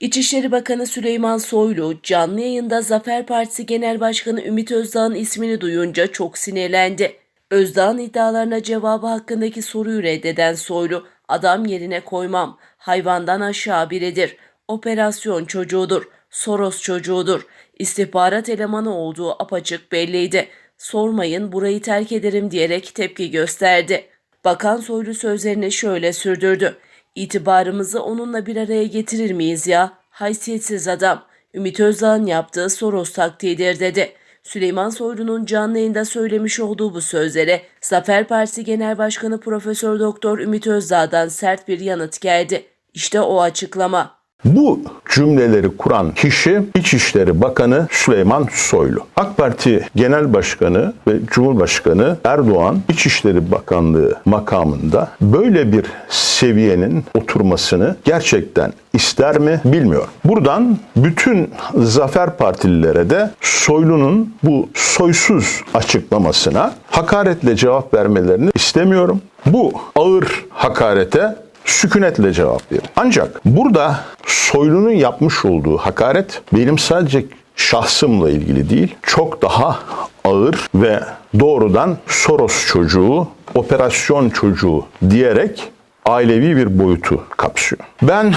İçişleri Bakanı Süleyman Soylu canlı yayında Zafer Partisi Genel Başkanı Ümit Özdağ'ın ismini duyunca çok sinirlendi. Özdağ'ın iddialarına cevabı hakkındaki soruyu reddeden Soylu, adam yerine koymam, hayvandan aşağı biridir, operasyon çocuğudur, Soros çocuğudur, istihbarat elemanı olduğu apaçık belliydi. Sormayın burayı terk ederim diyerek tepki gösterdi. Bakan Soylu sözlerini şöyle sürdürdü. İtibarımızı onunla bir araya getirir miyiz ya? Haysiyetsiz adam. Ümit Özdağ'ın yaptığı Soros taktiğidir dedi. Süleyman Soylu'nun canlı yayında söylemiş olduğu bu sözlere Zafer Partisi Genel Başkanı Profesör Doktor Ümit Özdağ'dan sert bir yanıt geldi. İşte o açıklama. Bu cümleleri kuran kişi İçişleri Bakanı Süleyman Soylu. AK Parti Genel Başkanı ve Cumhurbaşkanı Erdoğan İçişleri Bakanlığı makamında böyle bir seviyenin oturmasını gerçekten ister mi bilmiyorum. Buradan bütün Zafer Partililere de Soylu'nun bu soysuz açıklamasına hakaretle cevap vermelerini istemiyorum. Bu ağır hakarete sükunetle cevap verin. Ancak burada Soylu'nun yapmış olduğu hakaret benim sadece şahsımla ilgili değil, çok daha ağır ve doğrudan Soros çocuğu, operasyon çocuğu diyerek ailevi bir boyutu kapsıyor. Ben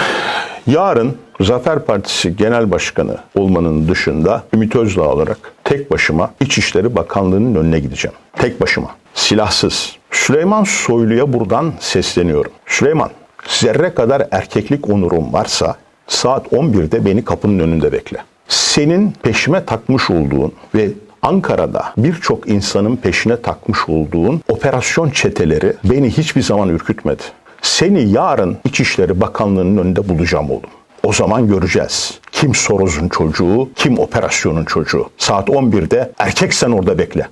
yarın Zafer Partisi Genel Başkanı olmanın dışında Ümit Özdağ olarak tek başıma İçişleri Bakanlığı'nın önüne gideceğim. Tek başıma. Silahsız. Süleyman Soylu'ya buradan sesleniyorum. Süleyman, zerre kadar erkeklik onurum varsa saat 11'de beni kapının önünde bekle. Senin peşime takmış olduğun ve Ankara'da birçok insanın peşine takmış olduğun operasyon çeteleri beni hiçbir zaman ürkütmedi. Seni yarın İçişleri Bakanlığı'nın önünde bulacağım oğlum. O zaman göreceğiz. Kim Soros'un çocuğu, kim operasyonun çocuğu. Saat 11'de erkek sen orada bekle.